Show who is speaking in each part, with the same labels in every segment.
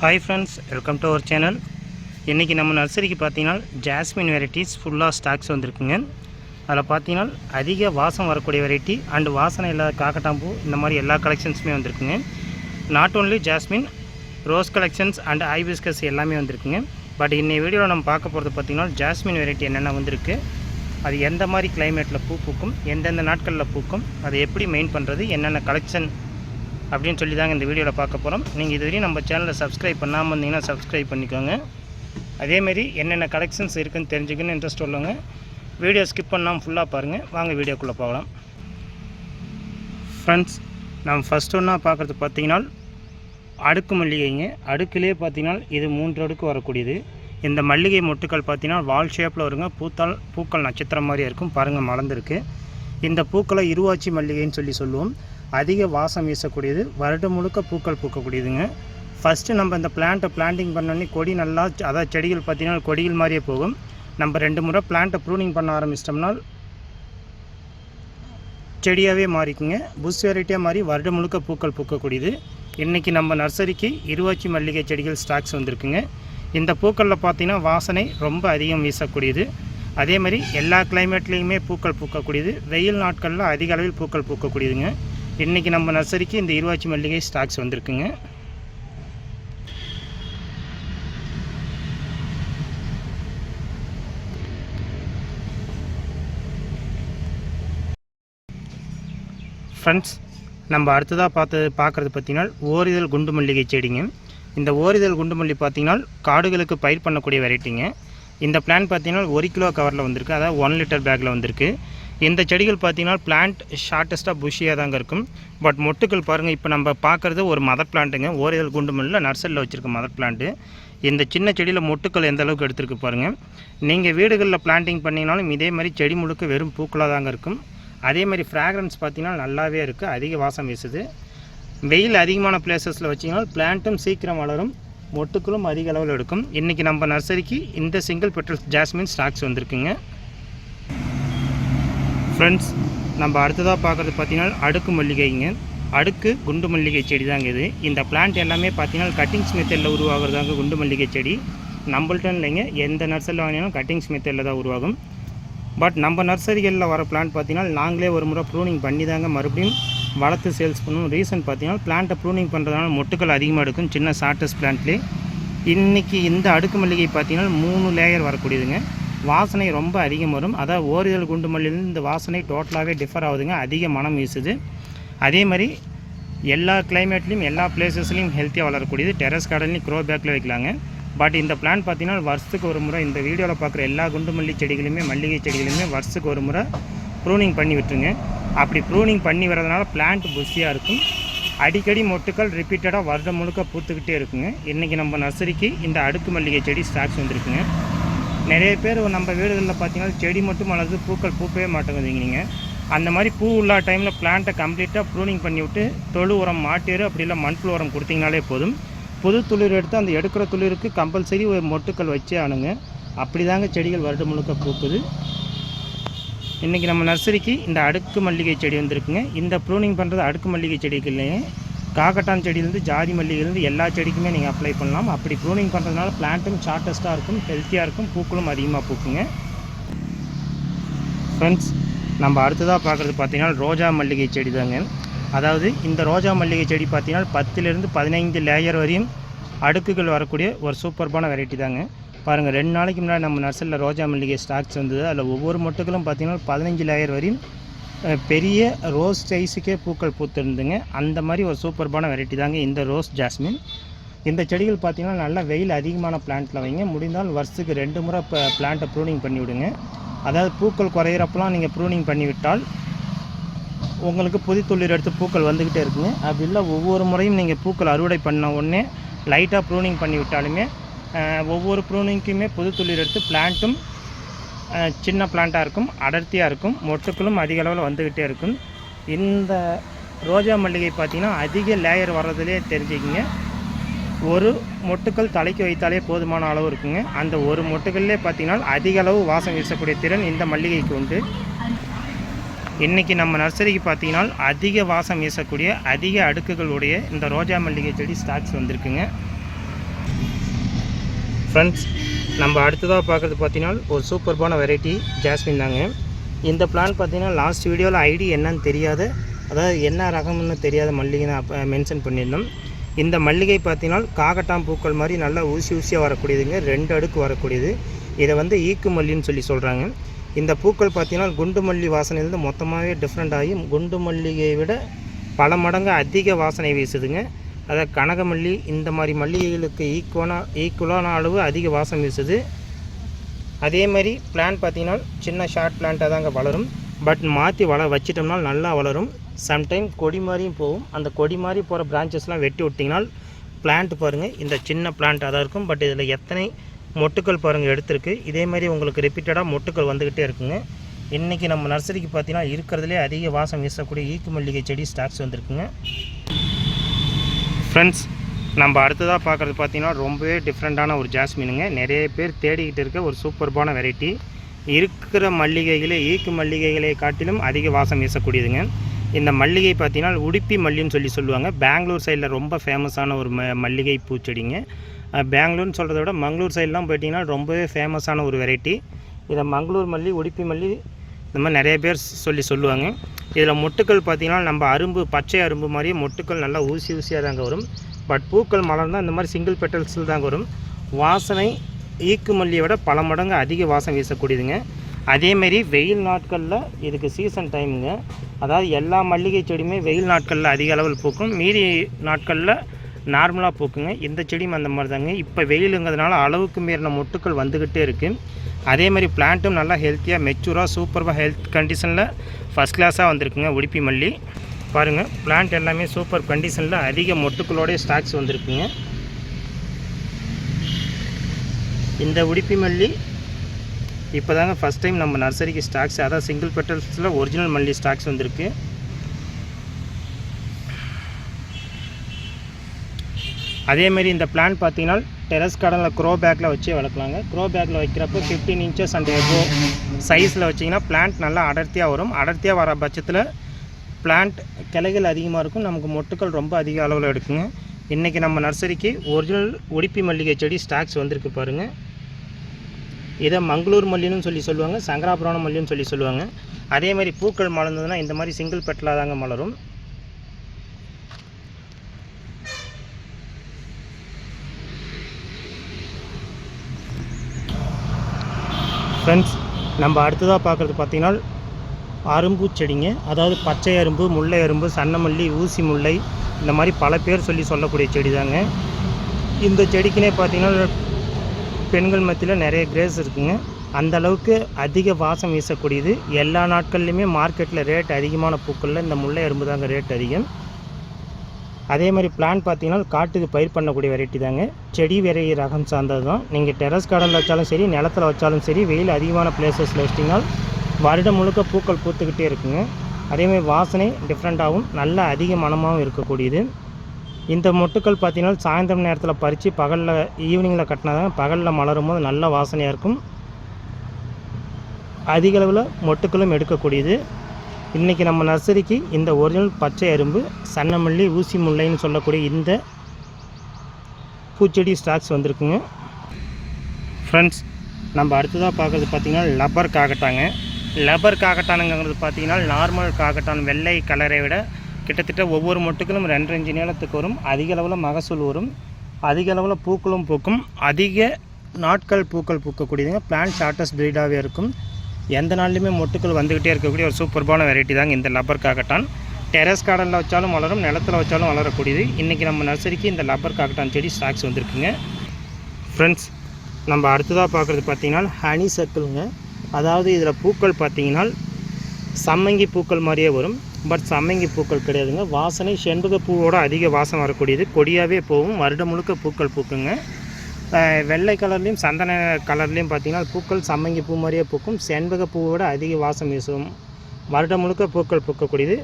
Speaker 1: Hi friends welcome to our channel இன்றைக்கி நம்ம நர்சரிக்கு பார்த்தீங்கன்னா ஜாஸ்மின் வெரைட்டிஸ் ஃபுல்லாக ஸ்டாக்ஸ் வந்திருக்குங்க. அதில் பார்த்தீங்கன்னா அதிக வாசம் வரக்கூடிய வெரைட்டி அண்டு வாசனை இல்லாத காக்கட்டாம்பூ இந்த மாதிரி எல்லா கலெக்ஷன்ஸுமே வந்திருக்குங்க. Not only jasmine rose collections and hibiscus எல்லாமே வந்திருக்குங்க. பட் இன்னை வீடியோவில் நம்ம பார்க்க போகிறது பார்த்தீங்கன்னா ஜாஸ்மின் வெரைட்டி என்னென்ன வந்திருக்கு அது எந்த மாதிரி கிளைமேட்டில் பூ பூக்கும் எந்தெந்த நாட்களில் பூக்கும் அதை எப்படி மெயின் பண்ணுறது என்னென்ன கலெக்ஷன் அப்படின்னு சொல்லி தாங்க இந்த வீடியோவில் பார்க்க போகிறோம் நீங்கள் இதுவரையும் நம்ம சேனலை சப்ஸ்கிரைப் பண்ணாமல் இருந்தீங்கன்னா சப்ஸ்கிரைப் பண்ணிக்கோங்க. அதேமாரி என்னென்ன கலெக்ஷன்ஸ் இருக்குதுன்னு தெரிஞ்சுக்கணும்னு இன்ட்ரெஸ்ட் உள்ளவங்க வீடியோ ஸ்கிப் பண்ணாமல் ஃபுல்லாக பாருங்கள் வாங்க வீடியோக்குள்ளே போகலாம். ஃப்ரெண்ட்ஸ் நம்ம ஃபஸ்ட் ஒன்றா பார்க்குறது பார்த்தீங்கன்னா அடுக்கு மல்லிகைங்க அடுக்குலேயே பார்த்தீங்கன்னா இது மூன்று அடுக்கு வரக்கூடியது. இந்த மல்லிகை மொட்டுக்கள் பார்த்தீங்கன்னா வால் ஷேப்பில் வருங்க. பூத்தால் பூக்கள் நட்சத்திரம் மாதிரி இருக்கும். பாருங்கள் மலர்ந்துருக்கு. இந்த பூக்களை இருவாச்சி மல்லிகைன்னு சொல்லி சொல்லுவோம். அதிக வாசம் வீசக்கூடியது வருடம் முழுக்க பூக்கள் பூக்கக்கூடியதுங்க. ஃபஸ்ட்டு நம்ம இந்த பிளான்ட்டை பிளான்டிங் பண்ணோன்னே கொடி நல்லா அதாவது செடிகள் பார்த்தீங்கன்னா கொடிகள் மாதிரியே போகும். நம்ம ரெண்டு முறை பிளான்ட்டை ப்ரூனிங் பண்ண ஆரம்பிச்சிட்டோம்னா செடியாகவே மாறிக்குங்க. புஷ் வெரைட்டியாக மாறி வருடம் முழுக்க பூக்கள் பூக்கக்கூடியது. இன்றைக்கி நம்ம நர்சரிக்கு இருவாச்சி மல்லிகை செடிகள் ஸ்டாக்ஸ் வந்திருக்குங்க. இந்த பூக்களில் பார்த்தீங்கன்னா வாசனை ரொம்ப அதிகம் வீசக்கூடியது. அதே மாதிரி எல்லா கிளைமேட்லேயுமே பூக்கள் பூக்கக்கூடியது. வெயில் நாட்களில் அதிக அளவில் பூக்கள் பூக்கக்கூடியதுங்க. இன்றைக்கி நம்ம நர்சரிக்கு இந்த இருவாச்சி மல்லிகை ஸ்டாக்ஸ் வந்திருக்குங்க. ஃப்ரெண்ட்ஸ் நம்ம அடுத்ததாக பார்த்தது பார்க்குறது பார்த்திங்கன்னா ஓரிதழ் குண்டு மல்லிகை செடிங்க. இந்த ஓரிதழ் குண்டு மல்லி பார்த்தீங்கன்னா காடுகளுக்கு பயிர் பண்ணக்கூடிய வெரைட்டிங்க. இந்த பிளான் பார்த்தீங்கன்னா ஒரு கிலோ கவரில் வந்திருக்கு. அதாவது ஒன் லிட்டர் பேக்கில் வந்திருக்கு. இந்த செடிகள் பார்த்தீங்கன்னா பிளான்ட் ஷார்ட்டஸ்ட்டாக புஷியாக தாங்க இருக்கும். பட் மொட்டுக்கள் பாருங்கள் இப்போ நம்ம பார்க்குறது ஒரு மதர் பிளான்ட்டுங்க ஓரியல் குண்டுமல்ல நர்சரியில் வச்சுருக்க மதர் பிளான்ட்டு இந்த சின்ன செடியில் மொட்டுக்கள் எந்த அளவுக்கு எடுத்துருக்கு பாருங்கள் நீங்கள் வீடுகளில் பிளான்டிங் பண்ணிங்கனாலும் இதே மாதிரி செடி முழுக்க வெறும் பூக்களாக தாங்க இருக்கும். அதே மாதிரி ஃப்ராக்ரன்ஸ் பார்த்திங்கனா நல்லாவே இருக்குது அதிக வாசம் வீசுது. வெயில் அதிகமான பிளேசஸில் வச்சிங்கன்னா பிளான்ட்டும் சீக்கிரம் வளரும். மொட்டுக்களும் அதிக அளவில் எடுக்கும். இன்றைக்கி நம்ம நர்சரிக்கு இந்த சிங்கிள் பெட்ரோல் ஜாஸ்மின் ஸ்டாக்ஸ் வந்திருக்குங்க. ஃப்ரெண்ட்ஸ் நம்ம அடுத்ததாக பார்க்குறது பார்த்திங்கன்னா அடுக்கு மல்லிகைங்க. அடுக்கு குண்டு மல்லிகை செடி தாங்க இது. இந்த பிளான்ட் எல்லாமே பார்த்தீங்கன்னா கட்டிங்ஸ் மெத்தடில் உருவாகிறதாங்க குண்டு மல்லிகை செடி. நம்மள்ட்ட இல்லைங்க. எந்த நர்சரியில் வாங்கினாலும் கட்டிங்ஸ் மெத்தடில் தான் உருவாகும். பட் நம்ம நர்சரிகளில் வர பிளான்ட் பார்த்தீங்கன்னா நாங்களே ஒரு முறை ப்ரூனிங் பண்ணி தாங்க மறுபடியும் வளர்த்து சேல்ஸ் பண்ணணும். ரீசன் பார்த்தீங்கன்னா பிளான்ட்டை ப்ரூனிங் பண்ணுறதுனால மொட்டுக்கள் அதிகமாக எடுக்கும். சின்ன ஷார்ட்டஸ்ட் பிளான்ட்லேயே இன்றைக்கி இந்த அடுக்கு மல்லிகை பார்த்தீங்கன்னா மூணு லேயர் வரக்கூடியதுங்க. வாசனை ரொம்ப அதிகம் வரும். அதாவது ஓரிதழ் குண்டு மல்லியிலேருந்து இந்த வாசனை டோட்டலாகவே டிஃபர் ஆகுதுங்க. அதிக மனம் வீசுது. அதே மாதிரி எல்லா கிளைமேட்லேயும் எல்லா பிளேசஸ்லையும் ஹெல்த்தியாக வளரக்கூடியது. டெரஸ் கார்டன்லையும் க்ரோ பேக்கில் வைக்கலாங்க. பட் இந்த பிளான் பார்த்தீங்கன்னா வருஷத்துக்கு ஒரு முறை இந்த வீடியோவில் பார்க்குற எல்லா குண்டு மல்லி செடிகளுமே மல்லிகை செடிகளுமே வருஷத்துக்கு ஒரு முறை ப்ரூனிங் பண்ணி விட்டுருங்க. அப்படி ப்ரூனிங் பண்ணி வரதுனால பிளான்ட் புஷியாக இருக்கும். அடிக்கடி மொட்டுக்கள் ரிப்பீட்டடாக வருடம் முழுக்க பூத்துக்கிட்டே இருக்குங்க. இன்றைக்கி நம்ம நர்சரிக்கு இந்த அடுக்கு மல்லிகை செடி ஸ்டாக்ஸ் வந்திருக்குங்க. நிறைய பேர் நம்ம வீடுகளில் பார்த்தீங்கன்னா செடி மட்டும் வளர்ந்து பூக்கள் பூக்கவே மாட்டேங்குதுங்க நீங்கள் அந்த மாதிரி பூ உள்ள டைமில் பிளான்ட்டை கம்ப்ளீட்டாக ப்ரூனிங் பண்ணி விட்டு தொழு உரம் மாட்டேறு அப்படி இல்லை மண்புழு உரம் கொடுத்தீங்கனாலே போதும். புது துளிர் எடுத்து அந்த எடுக்கிற துளிருக்கு கம்பல்சரி ஒரு மொட்டுக்கள் வச்சே ஆணுங்க அப்படி தாங்க செடிகள் வருடம் முழுக்க பூக்குது. இன்றைக்கி நம்ம நர்சரிக்கு இந்த அடுக்கு மல்லிகை செடி வந்திருக்குங்க. இந்த ப்ரூனிங் பண்ணுறது அடுக்கு மல்லிகை செடிக்கு இல்லைங்க. காக்கட்டான் செடியிலேருந்து ஜாதி மல்லிகைலேருந்து எல்லா செடிக்குமே நீங்கள் அப்ளை பண்ணலாம். அப்படி ப்ரூனிங் பண்ணுறதுனால பிளான்ட்டும் ஷார்ட்டஸ்ட்டாக இருக்கும் ஹெல்த்தியாக இருக்கும் பூக்களும் அதிகமாக பூக்குங்க. ஃப்ரெண்ட்ஸ் நம்ம அடுத்ததாக பார்க்குறது பார்த்திங்கன்னா ரோஜா மல்லிகை செடி தாங்க அதாவது இந்த ரோஜா மல்லிகை செடி பார்த்தீங்கன்னா பத்துலேருந்து பதினைந்து லேயர் வரையும் அடுக்குகள் வரக்கூடிய ஒரு சூப்பர்பான வெரைட்டி தாங்க. பாருங்கள் ரெண்டு நாளைக்கு முன்னாடி நம்ம நர்சரியில் ரோஜா மல்லிகை ஸ்டாக்ஸ் வந்தது. அதில் ஒவ்வொரு மொட்டுகளும் பார்த்தீங்கன்னா பதினஞ்சு லேயர் வரையும் பெரிய ரோஸ் சைஸுக்கே பூக்கள் பூத்திருந்துங்க. அந்த மாதிரி ஒரு சூப்பர்பான வெரைட்டி தாங்க இந்த ரோஸ் ஜாஸ்மின். இந்த செடிகள் பார்த்தீங்கன்னா நல்லா வெயில் அதிகமான பிளான்ட்டில் வைங்க. முடிந்தால் வருஷத்துக்கு ரெண்டு முறை இப்போ பிளான்ட்டை ப்ரூனிங் பண்ணி விடுங்க. அதாவது பூக்கள் குறையிறப்பெல்லாம் நீங்கள் ப்ரூனிங் பண்ணிவிட்டால் உங்களுக்கு புது துளிர் எடுத்து பூக்கள் வந்துக்கிட்டே இருக்குங்க. அப்படி இல்லை ஒவ்வொரு முறையும் நீங்கள் பூக்கள் அறுவடை பண்ண உடனே லைட்டாக ப்ரூனிங் பண்ணி விட்டாலுமே ஒவ்வொரு ப்ரூனிங்க்குமே புது துளிர் எடுத்து பிளான்ட்டும் சின்ன பிளான்ட்டாக இருக்கும் அடர்த்தியாக இருக்கும் மொட்டுக்களும் அதிக அளவில் வந்துக்கிட்டே இருக்கும். இந்த ரோஜா மல்லிகை பார்த்திங்கன்னா அதிக லேயர் வர்றதுலேயே தெரிஞ்சுக்கிங்க. ஒரு மொட்டுக்கள் தலைக்கு வைத்தாலே போதுமான அளவு இருக்குங்க. அந்த ஒரு மொட்டுக்கள்லே பார்த்தீங்கன்னா அதிக அளவு வாசம் வீசக்கூடிய திறன் இந்த மல்லிகைக்கு உண்டு. இன்றைக்கி நம்ம நர்சரிக்கு பார்த்தீங்கன்னா அதிக வாசம் வீசக்கூடிய அதிக அடுக்குகளுடைய இந்த ரோஜா மல்லிகை செடி ஸ்டாக்ஸ் வந்திருக்குங்க. ஃப்ரெண்ட்ஸ் நம்ம அடுத்ததாக பார்க்குறது பார்த்தீங்கன்னா ஒரு சூப்பர்பான வெரைட்டி ஜாஸ்மின் தாங்க. இந்த பிளான் பார்த்தீங்கன்னா லாஸ்ட் வீடியோவில் ஐடி என்னன்னு தெரியாத. அதாவது என்ன ரகம்னு தெரியாத மல்லிகை நான் அப்போ மென்ஷன் பண்ணியிருந்தோம். இந்த மல்லிகை பார்த்தீங்கன்னா காகட்டாம் பூக்கள் மாதிரி நல்லா ஊசி ஊசியாக வரக்கூடியதுங்க. ரெண்டு அடுக்கு வரக்கூடியது. இதை வந்து ஈக்கு மல்லின்னு சொல்லி சொல்கிறாங்க இந்த பூக்கள் பார்த்தீங்கன்னா குண்டு மல்லி வாசனையிலேருந்து மொத்தமாகவே டிஃப்ரெண்ட் ஆகி குண்டு மல்லிகையை விட பல மடங்கு அதிக வாசனை வீசுதுங்க. அதாவது கனகமல்லி இந்த மாதிரி மல்லிகைகளுக்கு ஈக்குவலான ஈக்குவலான அளவு அதிக வாசம் வீசுது. அதே மாதிரி பிளான்ட் பார்த்தீங்கன்னா சின்ன ஷார்ட் பிளான்ட்டாக தாங்க வளரும். பட் மாற்றி வள வச்சிட்டோம்னா நல்லா வளரும். சம்டைம் கொடி மாதிரியும் போகும். அந்த கொடி மாதிரி போகிற பிரான்ச்சஸ்லாம் வெட்டி விட்டிங்கன்னா பிளான்ட் பாருங்கள் இந்த சின்ன பிளான்ட்டாக தான் இருக்கும். பட் இதில் எத்தனை மொட்டுக்கள் பாருங்கள் எடுத்திருக்கு. இதே மாதிரி உங்களுக்கு ரிப்பீட்டடாக மொட்டுக்கள் வந்துக்கிட்டே இருக்குங்க. இன்றைக்கி நம்ம நர்சரிக்கு பார்த்தீங்கன்னா இருக்கிறதுலே அதிக வாசம் வீசக்கூடிய ஈக்கு மல்லிகை செடி ஸ்டாக்ஸ் வந்திருக்குங்க. ஃப்ரெண்ட்ஸ் நம்ம அடுத்ததாக பார்க்குறது பார்த்தீங்கன்னா ரொம்பவே டிஃப்ரெண்ட்டான ஒரு ஜாஸ்மினுங்க. நிறைய பேர் தேடிக்கிட்டு இருக்க ஒரு சூப்பர்பான வெரைட்டி இருக்கிற மல்லிகைகளே ஈக்கு மல்லிகைகளை காட்டிலும் அதிக வாசம் வீசக்கூடியதுங்க. இந்த மல்லிகை பார்த்தீங்கன்னா உடுப்பி மல்லின்னு சொல்லி சொல்லுவாங்க. பெங்களூர் சைடில் ரொம்ப ஃபேமஸான ஒரு ம மல்லிகை பூச்செடிங்க. பெங்களூர்னு சொல்கிறத விட மங்களூர் சைட்லாம் போயிட்டிங்கன்னா ரொம்பவே ஃபேமஸான ஒரு வெரைட்டி இதை மங்களூர் மல்லி உடுப்பி மல்லி இந்த மாதிரி நிறைய பேர் சொல்லி சொல்லுவாங்க. இதில் மொட்டுக்கள் பார்த்திங்கன்னா நம்ம அரும்பு பச்சை அரும்பு மாதிரியே மொட்டுக்கள் நல்லா ஊசி ஊசியாக தாங்க வரும். பட் பூக்கள் மலர்ந்தால் இந்த மாதிரி சிங்கிள் பெட்டல்ஸில் தாங்க வரும். வாசனை ஈக்கு மல்லியை விட பல மடங்கு அதிக வாசம் வீசக்கூடியதுங்க. அதேமாரி வெயில் நாட்களில் இதுக்கு சீசன் டைமுங்க அதாவது எல்லா மல்லிகை செடியுமே வெயில் நாட்களில் அதிக அளவில் பூக்கும். மீதி நாட்களில் நார்மலாக பூக்குங்க. இந்த செடியும் அந்த மாதிரி தாங்க. இப்போ வெயிலுங்கிறதுனால அளவுக்கு மீறின மொட்டுக்கள் வந்துக்கிட்டே இருக்குது அதே மாதிரி பிளான்ட்டும் நல்லா ஹெல்த்தியாக மெச்சூராக சூப்பராக ஹெல்த் கண்டிஷனில் ஃபஸ்ட் கிளாஸாக வந்திருக்குங்க உடுப்பி மல்லி. பாருங்கள் பிளான்ட் எல்லாமே சூப்பர் கண்டிஷனில் அதிக மொட்டுக்களோடைய ஸ்டாக்ஸ் வந்திருக்குங்க. இந்த உடுப்பி மல்லி இப்போ தாங்க ஃபஸ்ட் டைம் நம்ம நர்சரிக்கு ஸ்டாக்ஸ் அதாவது சிங்கிள் பெட்டல்ஸில் ஒரிஜினல் மல்லி ஸ்டாக்ஸ் வந்திருக்கு. அதேமாரி இந்த பிளான் பார்த்தீங்கன்னா டெரஸ் கார்டனில் க்ரோ பேக்கில் வச்சு வளர்க்கலாங்க. க்ரோ பேக்கில் வைக்கிறப்போ ஃபிஃப்டீன் இன்ச்சஸ் அண்ட் எபோ சைஸில் வச்சிங்கன்னா பிளான்ட் நல்லா அடர்த்தியாக வரும். அடர்த்தியாக வர பட்சத்தில் பிளான்ட் கிளைகள் அதிகமாக இருக்கும். நமக்கு மொட்டுக்கள் ரொம்ப அதிக அளவில் எடுக்குங்க. இன்றைக்கி நம்ம நர்சரிக்கு ஒரிஜினல் உடுப்பி மல்லிகை செடி ஸ்டாக்ஸ் வந்திருக்கு பாருங்கள் இதை மங்களூர் மல்லின்னு சொல்லி சொல்லுவாங்க சங்கராபுராணம் மல்லின்னு சொல்லி சொல்லுவாங்க. அதே மாதிரி பூக்கள் மலர்ந்ததுன்னா இந்த மாதிரி சிங்கிள் பெட்டலாக தாங்க மலரும். ஃப்ரெண்ட்ஸ் நம்ம அடுத்ததாக பார்க்குறது பார்த்தீங்கன்னா அரும்பு செடிங்க. அதாவது பச்சை அரும்பு முல்லை அரும்பு சன்னமல்லி ஊசி முல்லை இந்த மாதிரி பல பேர் சொல்லி சொல்லக்கூடிய செடி தாங்க இந்த செடிக்குனே பார்த்தீங்கன்னா பெண்கள் மத்தியில் நிறைய கிரேஸ் இருக்குங்க. அந்த அளவுக்கு அதிக வாசம் வீசக்கூடியது. எல்லா நாட்கள்லையுமே மார்க்கெட்டில் ரேட் அதிகமான பூக்களில் இந்த முல்லை அரும்பு தாங்க ரேட் அதிகம். அதே மாதிரி பிளான் பார்த்தீங்கன்னா காட்டுக்கு பயிர் பண்ணக்கூடிய வெரைட்டி தாங்க. செடி வெரை ரகம் சார்ந்தது தான் நீங்கள் டெரஸ் கார்டனில் வச்சாலும் சரி நிலத்தில் வச்சாலும் சரி வெயில் அதிகமான பிளேசஸில் வச்சிட்டிங்கனால் வருடம் முழுக்க பூக்கள் பூத்துக்கிட்டே இருக்குங்க. அதேமாதிரி வாசனை டிஃப்ரெண்ட்டாகவும் நல்ல அதிக மனமாகவும் இருக்கக்கூடியது. இந்த மொட்டுக்கள் பார்த்தீங்கன்னா சாயந்தரம் நேரத்தில் பறித்து பகலில் ஈவினிங்கில் கட்டினாதான் பகலில் மலரும் போது நல்ல வாசனையாக இருக்கும். அதிகளவில் மொட்டுக்களும் எடுக்கக்கூடியது. இன்றைக்கி நம்ம நர்சரிக்கு இந்த ஒரிஜினல் பச்சை அரும்பு சன்னமல்லி ஊசி முல்லைன்னு சொல்லக்கூடிய இந்த பூச்செடி ஸ்டாக்ஸ் வந்திருக்குங்க. ஃப்ரெண்ட்ஸ் நம்ம அடுத்ததாக பார்க்குறது பார்த்திங்கன்னா லப்பர் காக்கட்டாங்க லப்பர் காக்கட்டானுங்கிறது பார்த்திங்கன்னா நார்மல் காக்கட்டான் வெள்ளை கலரை விட கிட்டத்தட்ட ஒவ்வொரு மொட்டுக்களும் ரெண்டு ரெண்டு நீளத்துக்கு வரும். அதிக அளவில் மகசூல் வரும். அதிக அளவில் பூக்களும் பூக்கும். அதிக நாட்கள் பூக்கள் பூக்கக்கூடியதுங்க. பிளான்ட் ஷார்ட்டஸ்ட் ப்ரீடாகவே இருக்கும். எந்த நாள்லையுமே மொட்டுக்கள் வந்துக்கிட்டே இருக்கக்கூடிய ஒரு சூப்பர்பான வெரைட்டி தாங்க இந்த லப்பர் காக்கட்டான். டெரஸ் கார்டனில் வச்சாலும் வளரும் நிலத்தில் வச்சாலும் வளரக்கூடியது. இன்றைக்கி நம்ம நர்சரிக்கு இந்த லப்பர் காக்கட்டான் செடி ஸ்டாக்ஸ் வந்திருக்குங்க. ஃப்ரெண்ட்ஸ் நம்ம அடுத்ததாக பார்க்குறது பார்த்தீங்கன்னா ஹனி சர்க்கிளுங்க அதாவது இதில் பூக்கள் பார்த்தீங்கன்னா சம்மங்கி பூக்கள் மாதிரியே வரும். பட் சம்மங்கி பூக்கள் கிடையாதுங்க. வாசனை செண்பக பூவோட அதிக வாசம் வரக்கூடியது. கொடியாகவே போகும். வருடம் முழுக்க பூக்கள் பூக்குங்க. வெள்ளை கலர்லேயும் சந்தன கலர்லேயும் பார்த்தீங்கன்னா பூக்கள் சம்மங்கி பூ மாதிரியே பூக்கும். செண்பக பூவோட அதிக வாசம் வீசும். வருடம் முழுக்க பூக்கள் பூக்கக்கூடியது.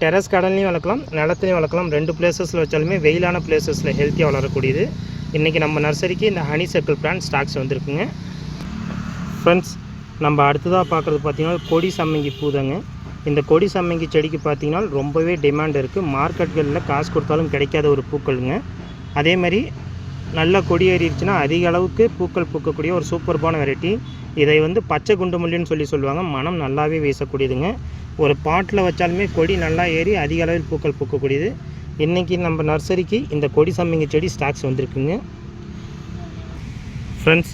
Speaker 1: டெரஸ் கடல்லையும் வளர்க்கலாம் நிலத்துலையும் வளர்க்கலாம். ரெண்டு பிளேசஸில் வச்சாலுமே வெயிலான பிளேசஸில் ஹெல்த்தியாக வளரக்கூடியது. இன்றைக்கி நம்ம நர்சரிக்கு இந்த ஹனி சர்க்கிள் பிளான் ஸ்டாக்ஸ் வந்திருக்குங்க. ஃப்ரெண்ட்ஸ் நம்ம அடுத்ததாக பார்க்குறது பார்த்திங்கன்னா கொடி சம்மங்கி பூதாங்க இந்த கொடி சம்மங்கி செடிக்கு பார்த்திங்கன்னா ரொம்பவே டிமாண்ட் இருக்குது மார்க்கெட்களில் காசு கொடுத்தாலும் கிடைக்காத ஒரு பூக்களுங்க. அதே மாதிரி நல்லா கொடியேறிடுச்சுன்னா அதிக அளவுக்கு பூக்கள் பூக்கக்கூடிய ஒரு சூப்பர்பான வெரைட்டி. இதை வந்து பச்சை குண்டுமல்லின்னு சொல்லி சொல்லுவாங்க. மனம் நல்லாவே வீசக்கூடியதுங்க. ஒரு பாட்டில் வச்சாலுமே கொடி நல்லா ஏறி அதிக அளவில் பூக்கள் பூக்கக்கூடியது. இன்றைக்கி நம்ம நர்சரிக்கு இந்த கொடி சம்மிங்க செடி ஸ்டாக்ஸ் வந்திருக்குங்க. ஃப்ரெண்ட்ஸ்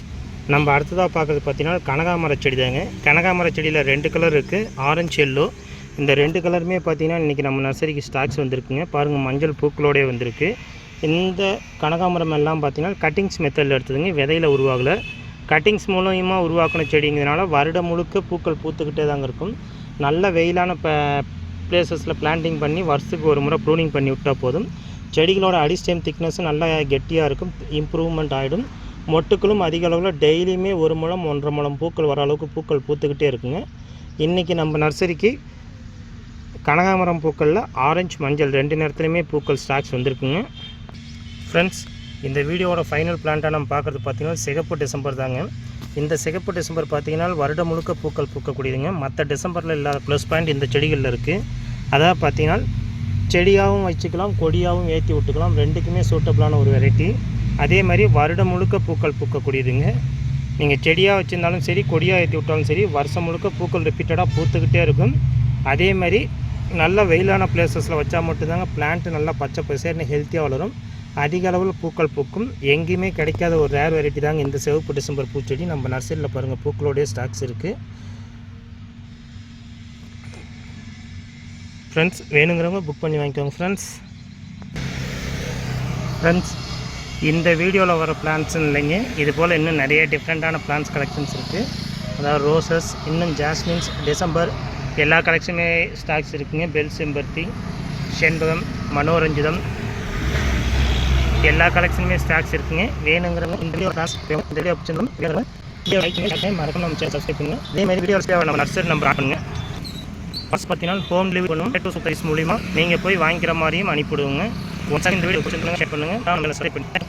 Speaker 1: நம்ம அடுத்ததாக பார்க்குறது பார்த்திங்கன்னா கனகாமர செடி தாங்க கனகாமர செடியில் ரெண்டு கலர் இருக்குது ஆரஞ்சு எல்லோ இந்த ரெண்டு கலருமே பார்த்தீங்கன்னா இன்றைக்கி நம்ம நர்சரிக்கு ஸ்டாக்ஸ் வந்திருக்குங்க. பாருங்கள் மஞ்சள் பூக்களோடே வந்திருக்கு. இந்த கனகாமரம் எல்லாம் பார்த்திங்கன்னா கட்டிங்ஸ் மெத்தடில் எடுத்ததுங்க. விதையில் உருவாகலை. கட்டிங்ஸ் மூலயமா உருவாக்கின செடிங்கிறதுனால வருடம் முழுக்க பூக்கள் பூத்துக்கிட்டே தாங்க இருக்கும். நல்ல வெயிலான ப பிளேசஸில் பிளான்டிங் பண்ணி வருஷத்துக்கு ஒரு முறை ப்ரூனிங் பண்ணி விட்டால் போதும். செடிகளோட அடிஸ்டேம் திக்னஸும் நல்லா கெட்டியாக இருக்கும். இம்ப்ரூவ்மெண்ட் ஆகிடும் மொட்டுக்களும் அதிக அளவில் டெய்லியுமே ஒரு முழம் ஒன்றரை முழம் பூக்கள் வர அளவுக்கு பூக்கள் பூத்துக்கிட்டே இருக்குங்க. இன்றைக்கி நம்ம நர்சரிக்கு கனகாமரம் பூக்களில் ஆரஞ்சு மஞ்சள் ரெண்டு நேரத்துலையுமே பூக்கள் ஸ்டாக்ஸ் வந்திருக்குங்க. ஃப்ரெண்ட்ஸ் இந்த வீடியோவோட ஃபைனல் பிளான்ட்டாக நம்ம பார்க்குறது பார்த்தீங்கன்னா சிகப்பு டிசம்பர் தாங்க. இந்த சிகப்பு டிசம்பர் பார்த்திங்கன்னா வருடம் முழுக்க பூக்கள் பூக்கக்கூடியதுங்க. மற்ற டிசம்பரில் இல்லாத ப்ளஸ் பாயிண்ட் இந்த செடிகளில் இருக்குது அதாவது பார்த்தீங்கன்னா செடியாகவும் வச்சுக்கலாம் கொடியாகவும் ஏற்றி விட்டுக்கலாம். ரெண்டுக்குமே சூட்டபிளான ஒரு வெரைட்டி அதே மாதிரி வருடம் முழுக்க பூக்கள் பூக்கக்கூடியதுங்க. நீங்கள் செடியாக வச்சுருந்தாலும் சரி கொடியாக ஏற்றி விட்டாலும் சரி வருஷம் முழுக்க பூக்கள் ரிப்பீட்டடாக பூத்துக்கிட்டே இருக்கும். அதே மாதிரி நல்ல வெயிலான பிளேசஸில் வச்சால் மட்டும்தாங்க பிளான்ட்டு நல்லா பச்சை பசேர்னு ஹெல்த்தியாக வளரும். அதிக அளவில் பூக்கள் பூக்கும். எங்கேயுமே கிடைக்காத ஒரு ரேர் வெரைட்டி தாங்க இந்த சிவப்பு டிசம்பர் பூச்செடி. நம்ம நர்சரியில் பாருங்கள் பூக்களோடைய ஸ்டாக்ஸ் இருக்குது ஃப்ரெண்ட்ஸ் வேணுங்கிறவங்க புக் பண்ணி வாங்கிக்கோங்க ஃப்ரெண்ட்ஸ் ஃப்ரெண்ட்ஸ் இந்த வீடியோவில் வர பிளான்ஸ்ன்னு இல்லைங்க. இது போல் இன்னும் நிறைய டிஃப்ரெண்ட்டான பிளான்ஸ் கலெக்ஷன்ஸ் இருக்குது அதாவது ரோசஸ் இன்னும் ஜாஸ்மின்ஸ் டிசம்பர் எல்லா கலெக்ஷனுமே ஸ்டாக்ஸ் இருக்குங்க. பெல் செம்பருத்தி செண்பகம் மனோரஞ்சிதம் எல்லா கலெக்ஷனுமே ஸ்டாக்ஸ் இருக்குங்க. வேணுங்கிறவங்க இந்த வீடியோ கிளாஸ் இந்த வீடியோ பிடிச்சிருந்தோம் வீடியோ லைக் பண்ணி மறக்காம நம்ம சேனல் சப்ஸ்கிரைப் பண்ணுங்க. இதே மாதிரி வீடியோஸ் நம்ம நர்சரி நம்பர் ஆட் பண்ணுங்க. ஃபஸ்ட் பார்த்தீங்கன்னா ஹோம் டெலிவரி பண்ணுவோம். டூ சர்ப்ரைஸ் மூலிமா நீங்கள் போய் வாங்கிக்கிற மாதிரியும் அனுப்பிவிடுவோங்க. ஒன்ஸ் இந்த வீடியோ பிடிச்சிருந்தாங்க ஷேர் பண்ணுங்கள் நான் சப்ஸ்கிரைப் பண்ணி